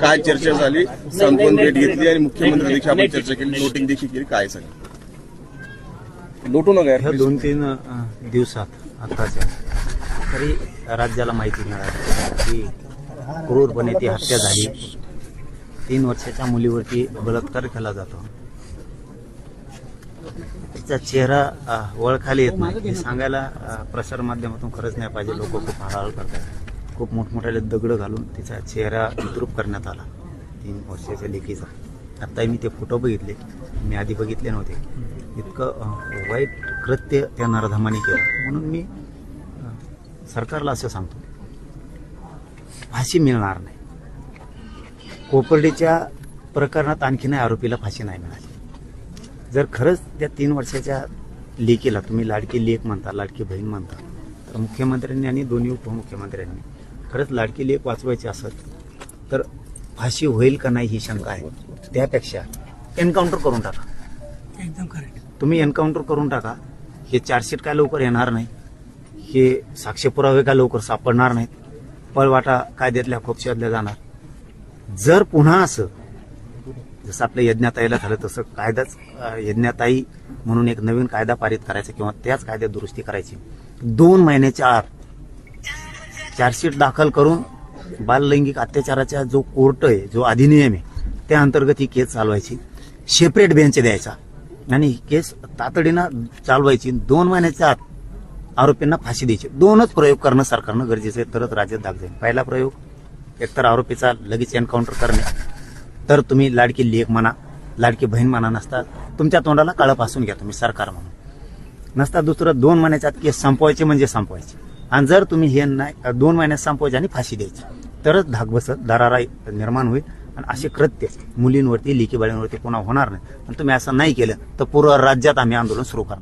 काय चर्चा झाली? सांत्वन भेट घेतली आणि मुख्यमंत्री देखील आपण चर्चा केली. नोटिंग देखील केली. काय सांगितलं लोटू नका यार, ह्या. दोन तीन दिवसात आताच्या. तरी राज्याला माहिती मिळाली की क्रूरपणे ती हत्या झाली. तीन वर्षाच्या मुलीवरती बलात्कार केला जातो. तिचा चेहरा अ, ओळखायला येत नाही. हे सांगायला प्रसार माध्यमातून खरंच नाही पाहिजे. लोक खूप हळहळ करतात. खूप मोठमोठ्याले दगड घालून तिचा चेहरा विद्रूप करण्यात आला. तीन वर्षाच्या लेकीचा. आत्ताही मी ते फोटो बघितले. मी आधी बघितले नव्हते. इतकं वाईट कृत्य त्या नरधमाने केलं. म्हणून मी सरकारला असं सांगतो. फाशी मिळणार नाही. कोपर्डीच्या प्रकरणात आणखीनही आरोपीला फाशी नाही मिळाली. जर खरंच त्या तीन वर्षाच्या लेकीला तुम्ही लाडकी लेख म्हणता लाडकी बहीण म्हणता तर मुख्यमंत्र्यांनी आणि दोन्ही उपमुख्यमंत्र्यांनी खरंच लाडकी लेख वाचवायची असत तर फाशी होईल का नाही ही शंका आहे. त्यापेक्षा एन्काउंटर करून टाका. एकदम करेक्ट तुम्ही एन्काउंटर करून टाका. हे चार्जशीट काय लवकर येणार नाही. हे साक्ष पुरावे काय लवकर सापडणार नाहीत. पळवाटा कायद्यातल्या खूप शोधल्या जाणार. जर पुन्हा असं जसं आपल्या यज्ञाताईला झालं तसं कायदाच यज्ञाताई म्हणून एक नवीन कायदा पारित करायचा किंवा त्याच कायद्यात दुरुस्ती करायची. दोन महिन्याच्या आत चार्जशीट दाखल करून बाललैंगिक अत्याचाराचा जो कोर्ट आहे जो अधिनियम आहे त्या अंतर्गत ही केस चालवायची. सेपरेट बेंच द्यायचा. आणि ही केस तातडीनं चालवायची. दोन महिन्याच्या आत आरोपींना फाशी द्यायची. दोनच प्रयोग करणं सरकारनं गरजेचं आहे. तरच राज्यात दाग जाईल. पहिला प्रयोग एकतर आरोपीचा लगेच एन्काउंटर करणे. तर तुम्ही लाडकी लेख म्हणा लाडकी बहीण म्हणा नसता तुमच्या तोंडाला काळं पासून घ्या तुम्ही सरकार म्हणून. नसता दुसरं दोन महिन्याच्या आत केस संपवायचे म्हणजे संपवायचे. आणि जर तुम्ही हे नाही दोन महिन्यात संपवायचे आणि फाशी द्यायची तरच धाक बसत दरारा निर्माण होईल. आणि असे कृत्य मुलींवरती लेकी बाळींवरती पुन्हा होणार नाही. आणि तुम्ही असं नाही केलं तर पूर्ण राज्यात आम्ही आंदोलन सुरू करणार.